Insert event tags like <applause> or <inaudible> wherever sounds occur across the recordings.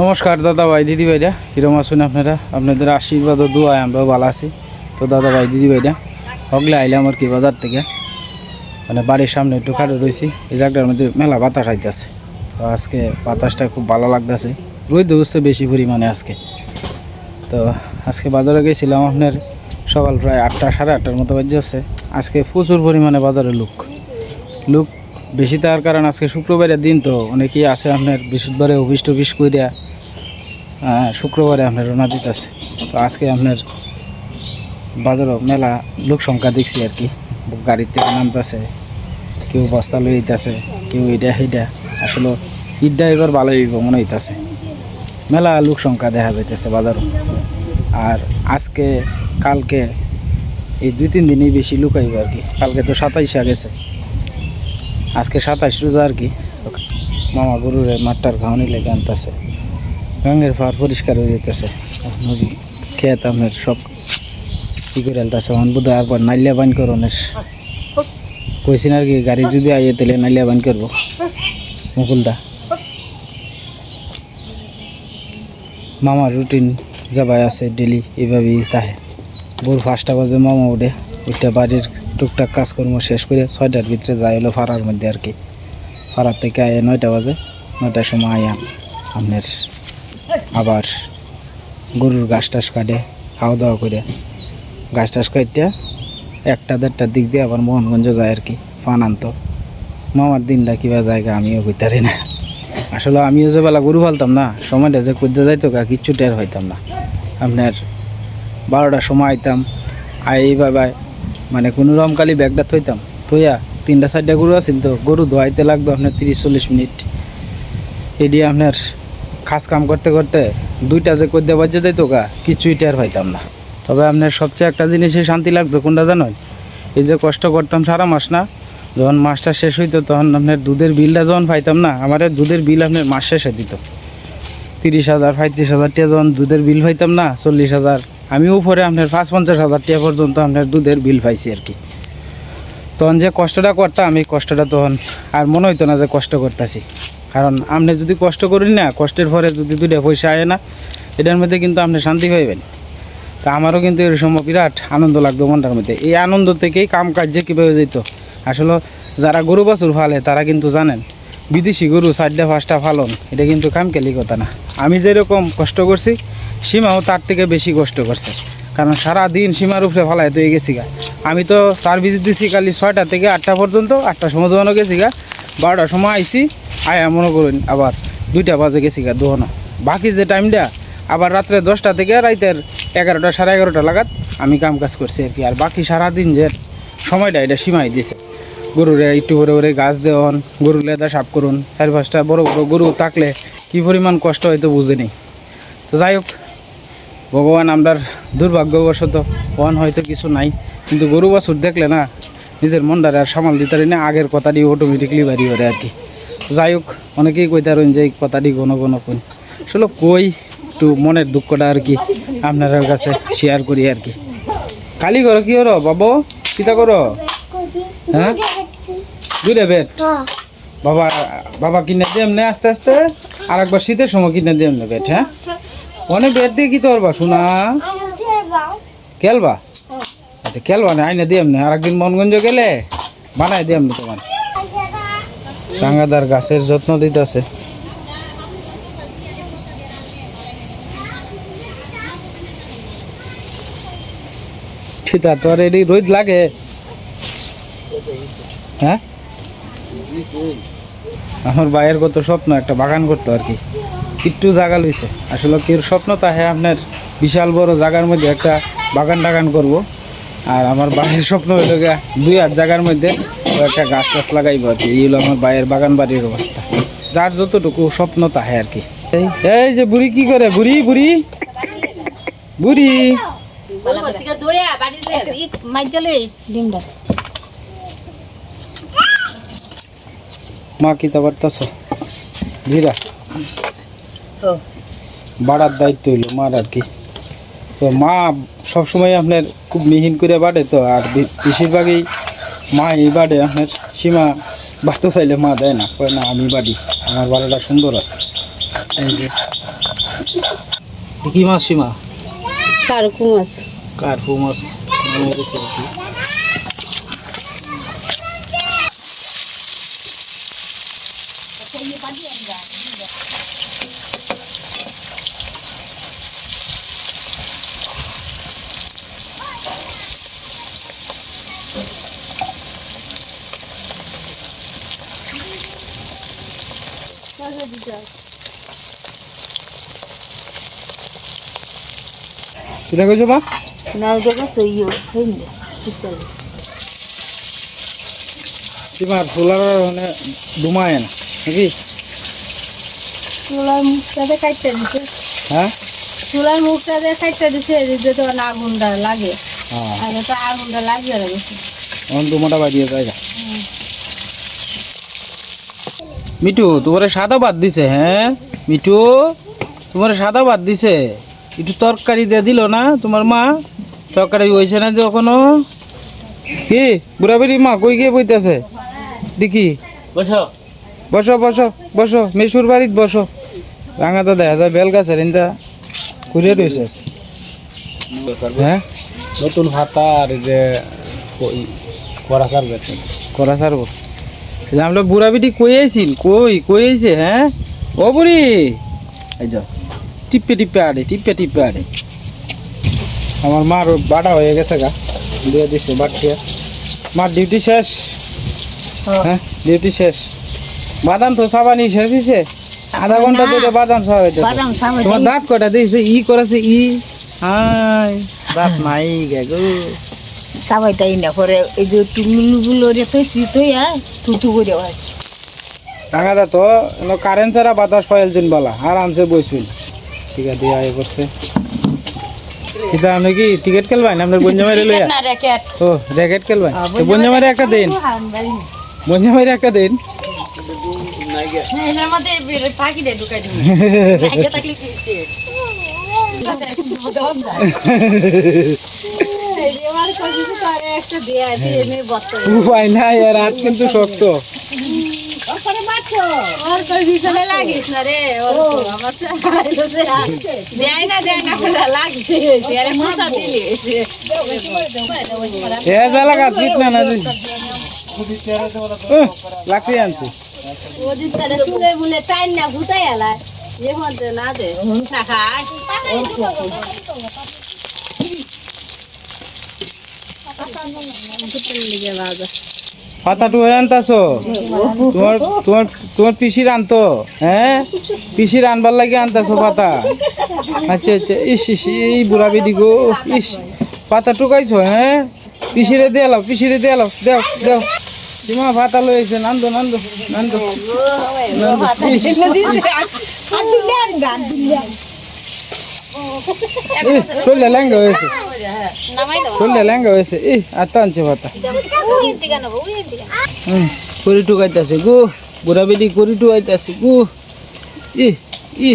নমস্কার দাদা ভাই, দিদি ভাইরা, কিরম আছেন আপনারা? আপনাদের আশীর্বাদ ও দোয়ায় আমরাও ভালো আছি। তো দাদা ভাই, দিদি ভাইরা হগলে আইলাম আর কি বাজার থেকে? মানে বাড়ির সামনে একটু খাটো রয়েছি, এই জায়গাটার মধ্যে মেলা বাতাস আইতেছে। তো আজকে বাতাসটা খুব ভালো লাগতেছে। রোদ হচ্ছে বেশি পরিমাণে আজকে। তো আজকে বাজারে গেছিলাম, আপনার সকাল প্রায় আটটা, সাড়ে আটটার মতো বাজে হচ্ছে আজকে প্রচুর পরিমাণে বাজারে লুক। লোক বেশি তার কারণ আজকে শুক্রবারের দিন তো অনেকেই আছে আপনার বৃহস্পতিবারে অফিস টফিস কইরা শুক্রবারে আপনার রোনা দিতেছে। তো আজকে আপনার বাজারও মেলা লোক সংখ্যা দেখছি আর কি। গাড়ির থেকে নামতেছে, কেউ বস্তা লই হইতাছে কেউ এটা সেইটা আসলে ঈদটা এবার ভালো হইব মনে হইতাছে। মেলা লোক সংখ্যা দেখা যাইতেছে বাজারও আর আজকে, কালকে এই দুই তিন দিনই বেশি লোক আইব আর কি। কালকে তো সাতাইশে গেছে। আজকে সাতাশ রোজা আর কি। মামা গরুর মাঠটার ঘাউনি লেগে আনতেছে। গাঙ্গের পাহাড় পরিষ্কার হয়ে যেতেছে নদী আপনার সব ই করে আলতেছে অন বোধ আর পর নাইলিয়া বান করনের কইছেন আর কি, গাড়ি যদি আইয়ে তাহলে নাইলিয়া বান করব। মুকুলদা। মামার রুটিন যাবাই আছে ডেলি এভাবেই তাহে। ভোর পাঁচটা বাজে মামা উঠে উঠে বাড়ির টুকটাক কাজকর্ম শেষ করে ছয়টার ভিতরে যাই হলো ফাড়ার মধ্যে আর কি। ফাড়ার থেকে আয় নয়টা বাজে, নয়টার সময় আয়া আপনার আবার গরুর গাছ টাস কাটে, খাওয়া দাওয়া করে। গাছ টাস কাটতে একটা দেড়টার দিক দিয়ে আবার মোহনগঞ্জ যায় আর কি, ফান আনতো। মামার দিনটা কিবা জায়গা আমিও কইতারি না। আসলে আমিও যে বেলা গরু ফালতাম না, সময়টা যে করতে যাইতো গা, কিচ্ছু টের হইতাম না। আপনার বারোটার সময় আইতাম আই এইভাবে মানে কোনো রকমকালি ব্যাগটা থইতাম। থইয়া তিনটা, চারটা গরু আছেন তো, গরু ধোয়াইতে লাগবে আপনার তিরিশ, চল্লিশ মিনিট। এটি আপনার খাস কাম করতে করতে দুইটা যে করতে বাজে যাইতো গা, কিছুই টের পাইতাম না। তবে আপনার সবচেয়ে একটা জিনিসে শান্তি লাগতো, কোনটা জানেন এই যে কষ্ট করতাম সারা মাস না, যখন মাসটা শেষ হইতো তখন আপনার দুধের বিলটা যখন পাইতাম না, আমার দুধের বিল আপনার মাস শেষে দিত। তিরিশ হাজার, পঁয়ত্রিশ হাজার টাকা যখন দুধের বিল পাইতাম না, চল্লিশ হাজার আমিও উপরে আপনার পাঁচ পঞ্চাশ হাজার টাকা পর্যন্ত আপনার দুধের বিল পাইছি আর কি। তখন যে কষ্টটা করতাম, এই কষ্টটা তখন আর মনে হইতো না যে কষ্ট করতেছি। কারণ আপনি যদি কষ্ট করেন না, কষ্টের পরে যদি দুইটা পয়সা আয় না, এটার মধ্যে কিন্তু আপনি শান্তি পাইবেন। তা আমারও কিন্তু এর সময় বিরাট আনন্দ লাগতো মনটার মধ্যে। এই আনন্দ থেকেই কাম কার্যে কীভাবে যেত আসলে যারা গরু বাছুর ফালে তারা কিন্তু জানেন, বিদেশি গরু চারটা, পাঁচটা ফালন এটা কিন্তু কামকেলি কথা না। আমি যেরকম কষ্ট করছি সীমাও তার থেকে বেশি কষ্ট করছে। কারণ সারা দিন সীমার উপরে ফালাই তো গেছি গা। আমি তো সার্ভিস দিছি কালি ছয়টা থেকে আটটা পর্যন্ত, আটটার সময় দোকানো গেছি গা। বারোটার সময় আইছি, আয়া মনে করুন আবার দুইটা বাজে গেছি গা দোকানো বাকি যে টাইমটা আবার রাত্রে দশটা থেকে রাইতের এগারোটা, সাড়ে এগারোটা লাগাত আমি কাম কাজ করছি আর কি। আর বাকি সারাদিন যে সময়টা এটা সীমাই দিছে। গরুরে একটু করে করে গাছ দেওয়ান, গরু লেদা সাফ করুন। চারি পাঁচটা বড় বড় গরু থাকলে কি পরিমাণ কষ্ট হয়তো বুঝে নেই। তো যাই হোক ভগবান আমরার দুর্ভাগ্যবশত ওয়ান হয়তো কিছু নাই। কিন্তু গরু বাছুর দেখলে না, নিজের মনটারে আর সামাল দিতে পারি না, আগের কথাটি অটোমেটিকলি বাড়ি করে আর কি। যাই হোক অনেকেই কইতারেন যে এই কথাটি ঘন ঘন কই আসলে কই একটু মনের দুঃখটা আর কি আপনার কাছে শেয়ার করি আর কি। কালি করো, কি করো, বাবু? কিতা করো? হ্যাঁ? দুইটা বেড বাবা বাবা কিনে দিয়ে এমনি আস্তে আস্তে আর একবার শীতের সময় কিনে দিয়ে এমনি বেড হ্যাঁ? অনেক বেড দিয়ে কি করবা শোনা খেলবা? আচ্ছা খেলবা না, আইনে দিয়ে আর একদিন মনগঞ্জ গেলে বানাই দিয়ে এমনি তোমার। টাঙ্গাদার গাছের যত্ন দিতেছে। সেটা তো আর এটি রোজ লাগে? হ্যাঁ? আমার ভাইয়ের কত স্বপ্ন, একটা বাগান করতো আর কি। একটু জায়গা লইছে। আসলে কি স্বপ্ন তাহে আপনার বিশাল বড় জায়গার মধ্যে একটা বাগান টাগান করব। আর আমার বাড়ির স্বপ্ন হইল দুই হাত জায়গার মধ্যে একটা গাছ টাছ লাগাইব আর কি। এই হলো আমার ভাইয়ের বাগান বাড়ির অবস্থা। যার যতটুকু স্বপ্ন তাহে আর কি। এই যে বুড়ি কি করে? বুড়ি বুড়ি? বুড়ি? মা কি তা পারতাছ জিরা। বাড়ার দায়িত্ব হইল মার আর কি। তো মা সবসময় আপনার খুব মিহিন করে বাড়ে তো আর বেশিরভাগই মা এই বাড়ে আপনার সীমা বাড়তে চাইলে মা দেয় না কয় না আমি বাড়ি আমার বাড়িটা সুন্দর আছে। এই যে। কি মাছ সীমা? কারকু মাছ কার্পু মাছ নামে আর কি। কোথায় গেছো মা না দেখো সেই হইনি সুচাল সীমার ফুলার মানে ডুমায় না নাকি চুলার মুখটাতে কাটতে দিছে হ্যাঁ চুলার মুখটাতে কাটতে দিছে এদিকে তো আগুনটা লাগে আগে তো আগুনটা লাগিয়ে গেছে এখন ডুমাটা বাড়িয়ে জায়গা মিটু তোমার সাদা বাদ দিছে হ্যাঁ? মিটু তোমার সাদা বাদ দিছে। একটু তরকারি দিয়ে দিল না তোমার মা? তরকারি হয়েছে না যে যখনও কি? বুড়া বুড়ি মা কই গিয়ে বইতেছে? দেখি। বসো। বসো বসো বসো মেশুর বাড়িত বসো। রাঙা তো দেখা যায় বেল গাছের ইনটা ঘুরে রয়েছে হ্যাঁ? নতুন ভাতা আর যে করা কারবে করা সারবো। আমরা বুড়া বিটি কই আইছিল? কই কই আইছে হ্যাঁ? ও বুড়ি! এই যাও টিপে টিপে আড়ে টিপে টিপে আড়ে। আমার মার বাটা হয়ে গেছে গা দিয়ে দিছে বাটিয়া মার ডিউটি শেষ? হ্যাঁ। ডিউটি শেষ। বাদাম তো সাবানি শেষ দিছে আধা ঘণ্টা ধরে বাদাম সাবাইতে তোমার দাঁত কটা দিয়েছে ই করেছে ই। হাই দাঁত নাই গে। গো সবাই তাই না করে এই যে টুলুগুলো রে তো শীত হইয়া তুতু করে আছে টাকাটা তো কারেন্ট ছাড়া বাতাস পাইল দিন বলা আরামসে বসুন ঠিক আছে আয় করছে। এটা আপনি কি টিকিট খেলবেন আপনার <laughs> ও র্যাকেট খেলবেন একটা দিন। বঞ্জামারি একটা দিন। ঢুকাই <laughs> <laughs> উপায় নাই আর হাত কিন্তু শক্ত লাগছে আনছি টাইম না ভুতাই এলা এ মধ্যে না দে খায় পাতাটু হয়ে আনতাছো তোমার তোমার তোমার পিসির আনতো? হ্যাঁ পিসির আনবার লাগে আনতাছো পাতা? আচ্ছা আচ্ছা। ইস ইস এই বুড়া বেদি গো। ইস পাতা টুকাইছো হ্যাঁ পিসিরে দিয়ে এলাও পিসিরে দিয়ে এলাও দেও দেও তোমার ভাতা লইছে নান্দো নান্দো নান্দো। নান্দো। শরীরটা ল্যাঙ্গা হয়েছে। শরীরটা ল্যাঙ্গা হয়েছে। এই আত্মা আনছে ভাতা। হুম করি টুকাইতেছে গো, বুড়া বেদি করি টুকাইতেছে গো। ই ই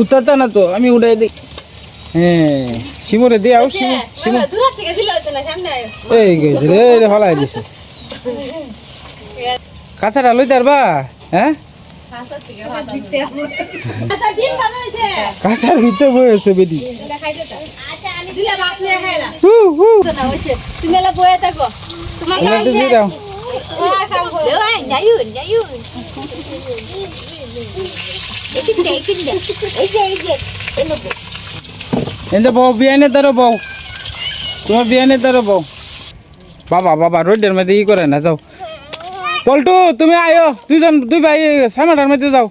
উঠাতা না তো, আমি উঠাই দিই। হ্যাঁ শিমরে দিয়ে আও, শিমু শিমু। দূর থেকে দিলে হতো না সামনে আয় এই গেছে রে, হলাই দিছে। কাঁচাটা লই তারবা হ্যাঁ? কাঁচার ভিতরে বয়েছে বেদি। এতে বউ বিয়ানে তারও বউ তোমার বিয়ানে তারও বউ বাবা বাবা রোডের মধ্যে ই করে না যাও পল্টু, তুমি আয়ো। দুইজন, দুই ভাই সামাটার মধ্যে যাও।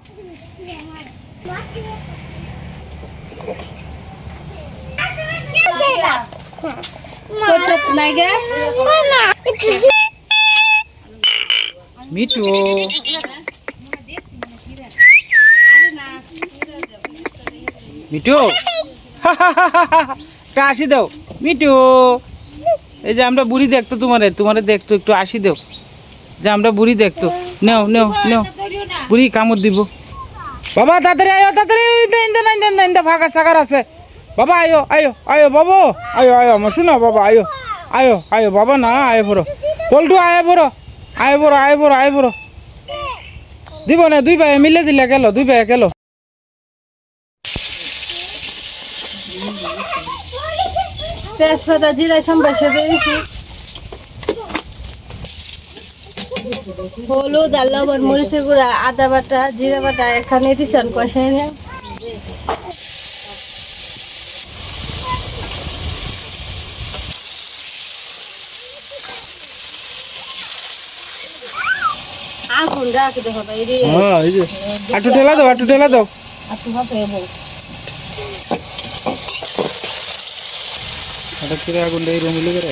মিঠু। মিঠু। একটা আসি দাও। মিঠু। এই যে আমরা বুড়ি দেখতো তোমারে তোমারে দেখতো, একটু আসি দাও। যে আমরা বুড়ি দেখতো। নেও নেও নেও। বুড়ি কামড় দিব। বাবা, তাড়াতাড়ি আয়ো, তাড়াতাড়ি ফাঁকা সাকার আছে। বাবা, আয়ো আয়ো আয়ো, বাবু। আয়ো আয়ো, আমার শোনো, বাবা, আয়ো। আয়ো আয়ো, বাবা, না, আয়ো বড় পল্টু, আয় বড় আয় বড় আয় বড় আয় বড় দিব না, দুই ভাই মিলে দিলে গেল, দুই ভাই গেল। তেজপাতা জিরা সম্বাসে দিয়েছি হলুদ আর লবণ মরিচের গুঁড়া আদা বাটা জিরা বাটা এখানে দিচ্ছেন কষাই নিয়ে। আগুন আটু ঠেলা দাও আটু ঠেলা দাও। হবে দিয়ে রুম মিলে করে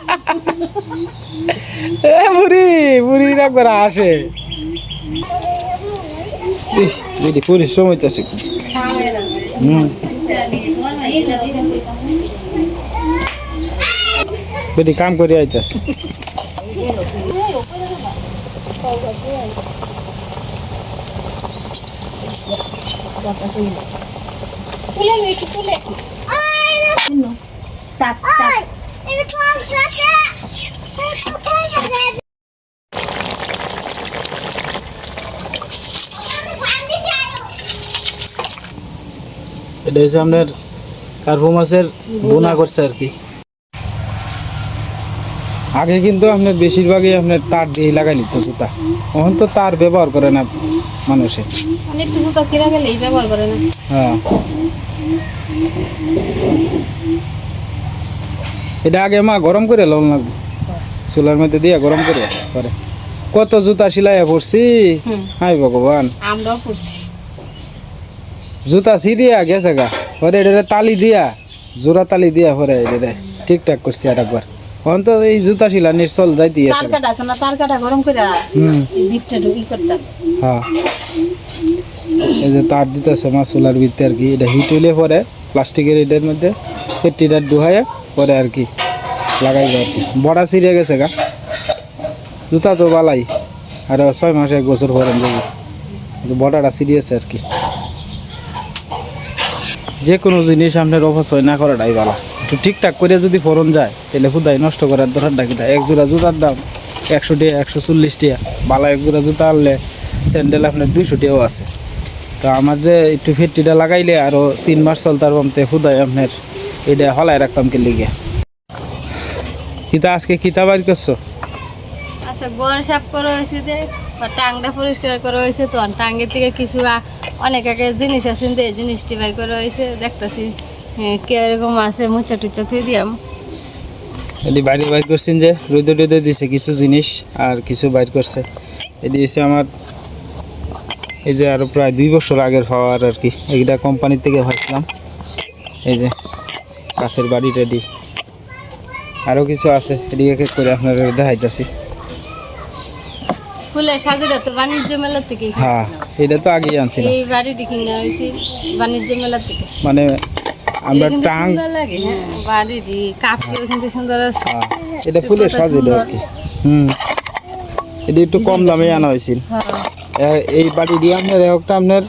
এ বুড়ি বুড়ি একবার আসে। ইস, দিদি পরিশ্রম হইতেছে। বেটি কাম করে আইতেছে। এটা হচ্ছে আপনার কার্পো মাছের বোনা করছে আর কি। আগে কিন্তু আপনার বেশিরভাগই আপনার তার দিয়ে লাগাই নিত জুতা এখন তো তার ব্যবহার করে না মানুষে। অনেক জুতা ছিঁড়া গেলেই ব্যবহার করে না। হ্যাঁ। এটা আগে মা গরম করে লোন লাগবে চুলার মধ্যে দিয়ে গরম করে করে কত জুতা সিলাইয়া পড়ছি? হাই ভগবান। আমরাও করছি জুতা সিরিয়া গেছে গা। পরে এটা তালি দিয়া। জোড়া তালি দিয়া পরে এটা ঠিকঠাক করছি আর একবার এখন তো এই জুতা শিলা নিশ্চল যাইতে তার কাটা আছে না তার কাটা গরম করে বিটটা ঢুকি করতাম। হ্যাঁ এই যে তার দিতেছে মা সোলার ভিতরে আর কি। এটা হিট হইলে পরে প্লাস্টিকের এটার মধ্যে পেটিটা ডুহাইয়া পরে আর কি লাগাইবে আর কি। বড়া সিরিয়া গেছে গা। জুতা তো বালাই। আর ছয় মাসে এক বছর পরে বড়াটা সিরিয়াস আর কি। যে কোনো জিনিস আপনার অপচয় না করাটাই ভালো। একটু ঠিকঠাক করে যদি ফোরন যায়, তাহলে খুদাই নষ্ট করার দরকার ডাকি দেয় এক জোড়া জুতার দাম একশো টাকা একশো চল্লিশ টাকা ভালো এক জোড়া জুতা আনলে স্যান্ডেল আপনার দুইশো টাকাও আছে। তো আমার যে একটু ফিটটিটা লাগাইলে আরও তিন মাস চলতার বমতে খুদাই আপনার এটা হলাই রাখতাম কে লিগে। কিতা আজকে কিতা বাইর করছ? আচ্ছা গোয়ার সাফ করা হয়েছে যে টাংটা পরিষ্কার করা হয়েছে, তো টাঙ্গের থেকে কিছু অনেক আগে জিনিস আছে যে এই জিনিসটি বাই করা হয়েছে, দেখতেছি কীরকম আছে, মুচা টুচা থুই দিয়াম। এটি বাইরে বাইর করছেন যে, রোদে রোদে দিছে কিছু জিনিস আর কিছু বাইর করছে। এটি হচ্ছে আমার, এই যে আরও প্রায় দুই বছর আগের হওয়ার আর কি। এইটা কোম্পানির থেকে পাইছিলাম এই যে কাছের বাড়ি রেডি আরও কিছু আছে এক করে আপনার দেখাইতেছি। সাজুটা তো বাণিজ্য মেলা থেকে হ্যাঁ এটা তো আগেই আনছিলাম। এই বাড়িটি কিনা বাণিজ্য মেলা থেকে। মানে আমরা টাং লাগে হ্যাঁ বাড়িটি কাপড় কিন্তু সুন্দর আছে। হ্যাঁ, এটা ফুলের কত সাজ আর কি। হুম এটা একটু কম দামে আনা হয়েছিল। হ্যাঁ। এই বাড়ি দিয়ে আপনার একটা আপনার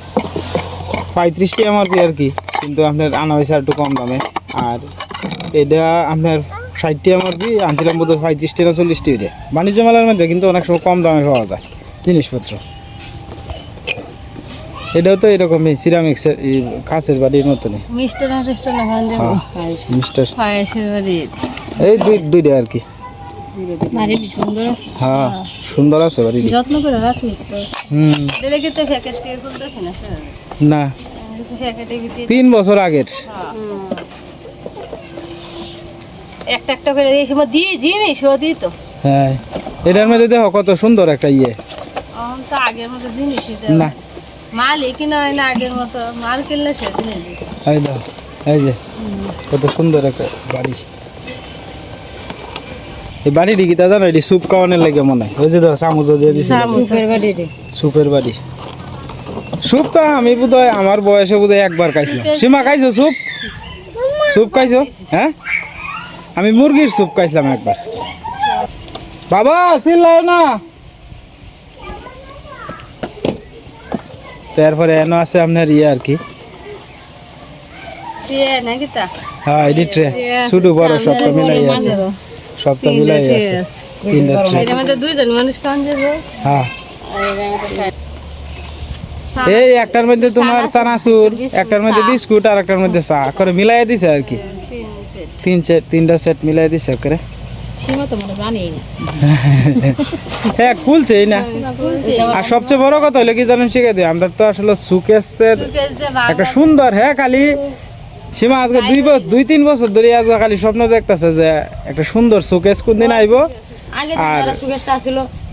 পঁয়ত্রিশটি এমআরপি আর কি কিন্তু আপনার আনা হয়েছে আর একটু কম দামে। আর এটা আপনার ষাটটি এমআরপি আনছিলাম বোধ হয় পঁয়ত্রিশটি না চল্লিশটি এটা বাণিজ্য মেলার মধ্যে কিন্তু অনেক সময় কম দামে পাওয়া যায় জিনিসপত্র। এটাও তো এরকমই সিরামিক্সের কাঁচের বাড়ির মতনই। মিস্টার এই দুই দুইটা আর কি। হ্যাঁ সুন্দর আছে বাড়িটি। যত্ন করে রাখলি হুম। না ভিতরে তিন বছর আগের। একটা একটা করে এই সময় দিয়ে ও দিত হ্যাঁ এটার মধ্যে দেখো কত সুন্দর একটা ইয়ে। এখন তো আগের মতো জিনিস না। মালই কিনা হয় না আগের মতো মাল কিনলে সে জিনিস এই দাও এই যে কত সুন্দর একটা বাড়ি। এই বাড়ি ডিগিতা জানো এটি স্যুপ খাওয়ানোর লাগে মনে হয়। ওই যে দেখো চামচ দিয়ে দিছে। স্যুপের বাড়ি স্যুপ তো আমি বোধ আমার বয়সে বোধ একবার খাইছিলাম। সীমা খাইছো স্যুপ স্যুপ খাইছো। হ্যাঁ? আমি মুরগির স্যুপ খাইছিলাম একবার। বাবা চিল্লাও না। তারপরে এনো আছে আপনার ইয়ে আর কি। হ্যাঁ এটি ট্রে। ছোট বড় সবটা মিলাই আছে। সবটা মিলাই আছে। তিনটা ট্রে। দুইজন মানুষ খাওয়ান যাবে। হ্যাঁ। এই একটার মধ্যে তোমার চানাচুর একটার মধ্যে বিস্কুট আর একটার মধ্যে চা। করে মিলাই দিছে আর কি। তিন সেট তিনটা সেট মিলাই দিছে জানেই না। <laughs> হ্যাঁ না। আর সবচেয়ে বড় কথা হলো কি জানেন শিখে দিই আমরা তো আসলে সুকেসের সুকেশ দিয়ে ভাগ একটা সুন্দর হ্যাঁ খালি সীমা আজকে দুই দুই তিন বছর ধরে আজকে খালি স্বপ্ন দেখতেছে যে একটা সুন্দর সুকেস কোন দিন আইবো। তো যারা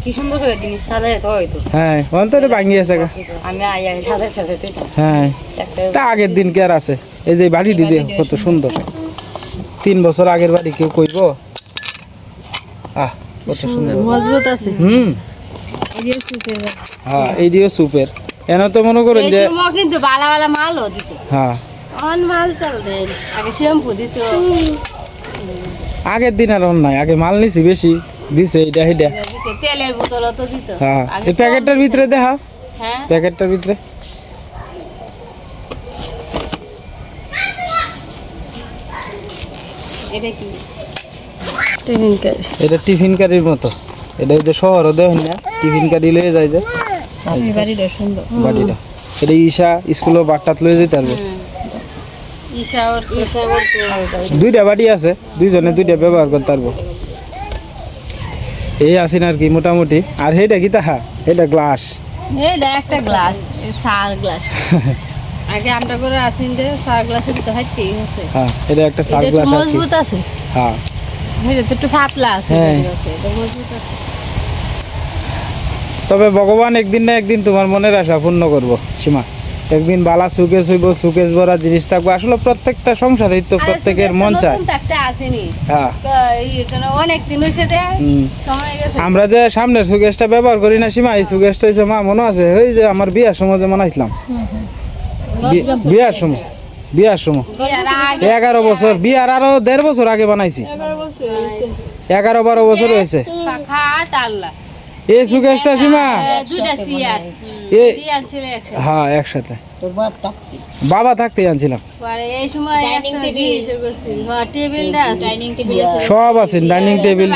কি সুন্দর করে জিনিস সাজাই হয়তো হ্যাঁ অন্তরে আমি আইয়া সাজাই হ্যাঁ তা আগের দিন কে আর আছে। এই যে বাড়ি দিদি কত সুন্দর। তিন বছর আগের বাড়ি কেউ কইব? আহ কত সুন্দর। মজবুত আছে। হুম। হ্যাঁ এইদিও সুপের। এনে তো মনে করেন যে কিন্তু বালা বালা মালও দিত। হ্যাঁ। অন মাল চাল দেয় আগে শ্যাম্পু দিত। আগের দিন আর অন্য নাই আগে মাল নিছি বেশি দিছে সেইটা দিছে, তেলের বোতলও তো দিত। হ্যাঁ। এই প্যাকেটটার ভিতরে দেখা। হ্যাঁ। প্যাকেটটার ভিতরে। এটা কি? Tiffin curry. এটা টিফিন কারির মতো। এটা যে শহরও দেয় না টিফিন কারি লয়ে যায় যে। বাড়িটা সুন্দর। বাড়িটা। এটা ঈশা স্কুলে বাট্টাত লয়ে যেতে পারবে। ঈশা ওর ঈশা ওর দুইটা বাড়ি আছে দুইজনে দুইটা ব্যবহার করতে পারব। এই আছেন আর কি মোটামুটি। আর সেইটা কি তাহা? এটা গ্লাস। এই দেখ একটা গ্লাস সার গ্লাস। <laughs> আগে আমরা করে আসিন যে দিতে হয় আছে। হ্যাঁ এটা একটা আর মজবুত আছে। হ্যাঁ। এটা তো একটু আছে হ্যাঁ। এটা মজবুত আছে। তবে ভগবান একদিন না একদিন তোমার মনের আশা পূর্ণ করব সীমা। একদিন বালা সুকেশ হইব সুকেশ ভরা জিনিস থাকব। আসলে প্রত্যেকটা সংসারেই তো প্রত্যেকের মন চায়। হ্যাঁ। তো আমরা যে সামনের সুকেশটা ব্যবহার করি না সীমা এই সুকেশটা হয়েছে মা মনে আছে? ওই যে আমার বিয়ার মানাইছিলাম বি- বিয়ার সময় বিয়ার সময়। এগারো বছর বিয়ার আরও দেড় বছর আগে বানাইছি। এগারো বারো বছর হয়েছে। এই সুকেশটা সীমা। এ হ্যাঁ একসাথে। থাকতি। বাবা থাকতেই আনছিলাম। হ্যাঁ আছে। সব আছেন ডাইনিং টেবিল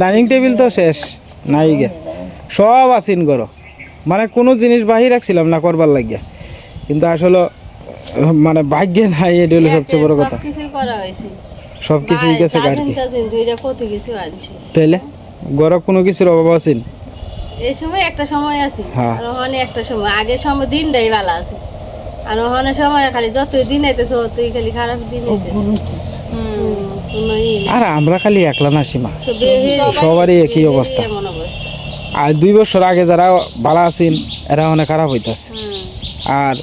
ডাইনিং টেবিল তো শেষ নাই গে। সব আছেন করো মানে কোনো জিনিস বাহির রাখছিলাম না করবার লাগিয়া। কিন্তু আসলে মানে ভাগ্যে নাই এটা হলো সবচেয়ে বড় কথা। সব কিছুই গেছে তাইলে? গরম কোনো কিছুর অভাব আছেন এই সময় একটা সময় আছে হ্যাঁ। আর ওখানে একটা সময়। আগের সময় দিনটাই ভালো আছে। আর ওখানে সময় খালি যতই দিন আইতেছে ততই খালি খারাপ দিন আইতেছে। আর আমরা খালি একলা না সীমা। সবারই একই অবস্থা। আর দুই বছর আগে যারা ভালো আছেন এরা অনেক খারাপ হইতাছে। আর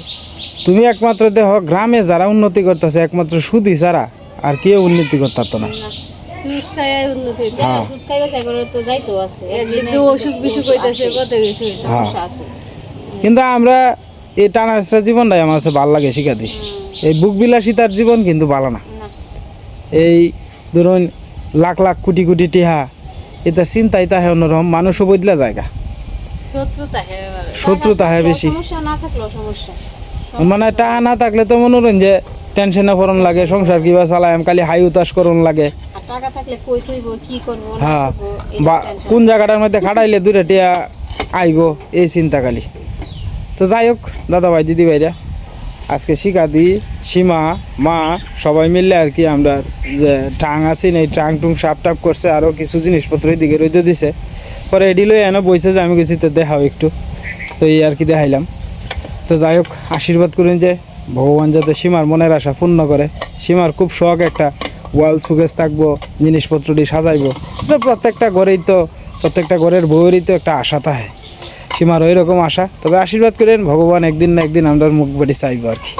তুমি একমাত্র দেহ গ্রামে যারা উন্নতি করতেছে একমাত্র সুদি যারা আর কেউ উন্নতি করতে না। হ্যাঁ। হ্যাঁ। আছে। কিন্তু আমরা এই টানা জীবনটাই আমার কাছে ভালো লাগে শিখা দিই। এই বুক বিলাসিতার জীবন কিন্তু ভালো না। এই ধরুন লাখ লাখ কোটি কোটি টিহা এটা চিন্তাই তাহে অন্যরকম মানুষও বদলা জায়গা শত্রুতা হ্যাঁ শত্রুতা হয় বেশি। সমস্যা না থাকলেও সমস্যা। মানে টাকা না থাকলে তো মনে করেন যে টেনশনে পড়ন লাগে সংসার কিবা চালায় খালি হাই উতাস করুন লাগে। হ্যাঁ বা কোন জায়গাটার মধ্যে খাটাইলে দূরে টিয়া আইব এই চিন্তা খালি। তো যাই হোক দাদা ভাই দিদি ভাইরা আজকে শিখা দি সীমা মা সবাই মিললে আর কি আমরা যে টাং আছি না এই টাং টুং সাপ টাপ করছে আরও কিছু জিনিসপত্র এদিকে রইতে দিছে। পরে এডি লই এনে বইছে যে আমি গেছি তো দেখাও একটু। তো এই আর কি দেখাইলাম। তো যাই হোক, আশীর্বাদ করুন যে ভগবান যাতে সীমার মনের আশা পূর্ণ করে। সীমার খুব শখ একটা ওয়াল সুকেস থাকব, জিনিসপত্রটি সাজাইবো। তো প্রত্যেকটা ঘরেই তো, প্রত্যেকটা ঘরের বউয়েরই তো একটা আশা থাকে। সীমার ওই রকম আশা। তবে আশীর্বাদ করেন, ভগবান একদিন না একদিন আমরা মুখ বাড়ি চাইব আর কি।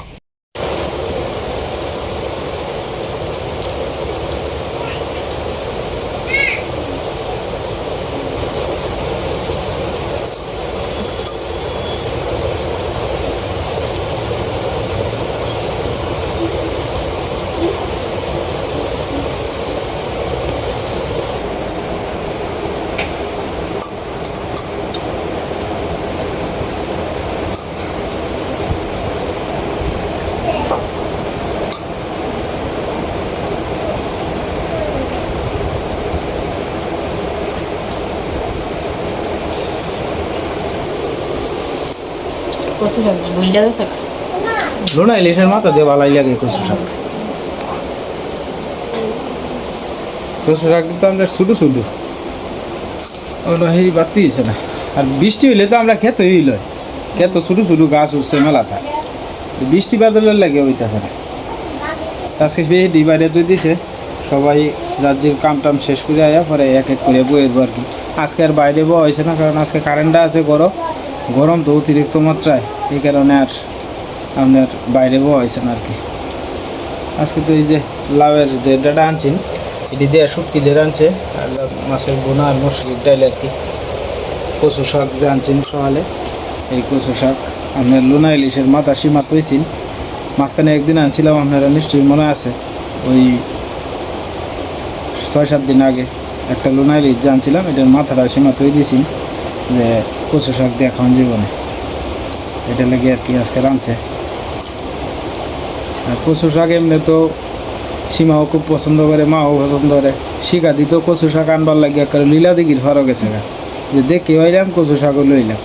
কচু শাক বইলা গেছে লোনা, ইলিশের মাথা দিয়ে ভালাই লাগে কচু শাক। কচু শাক তো আমরা ছোটো ছোটো ওগুলো হেরি বাড়তি হয়েছে না। আর বৃষ্টি হইলে তো আমরা খেতে হইল। খেত ছোটো ছোটো গাছ উঠছে মেলাটা বৃষ্টি বাদলের লাগে হইতেছে না। আজকে বেশি বাইরে তুই দিছে। সবাই যার যে কাম টাম শেষ করে আয়া পরে এক এক করে বইয়ের আর কি। আজকে আর বাইরে বয়া হয়েছে না, কারণ আজকে কারেন্টটা আছে গরম। গরম তো অতিরিক্ত মাত্রায়, এই কারণে আর আপনার বাইরে বয়া হয়েছে না আর কি আজকে তো এই যে লাউয়ের যে ডাটা আনছেন, এটি দিয়ে শুটকি দিয়ে আনছে আর মাছের বোনা আর মসুরির ডাইল আর কি কচু শাক যে আনছেন সকালে, এই কচু শাক আপনার লুনা ইলিশের মাথা সীমা তৈছেন মাঝখানে একদিন আনছিলাম, আপনারা নিশ্চয়ই মনে আছে, ওই ছয় সাত দিন আগে একটা লুনা ইলিশ যে আনছিলাম, এটার মাথাটা সীমা তৈরি দিয়েছি যে কচু শাক দিয়ে খাওয়ান জীবনে। এটা লেগে আর কি আজকে রাঁধছে। আর কচু শাক এমনি তো সীমাও খুব পছন্দ করে, মাও পছন্দ করে। শিখা দিত কচু শাক আনবার লাগে লীলা দিঘির হরও গেছে। যে দেখি হইলাম কচু শাকও লইলাম।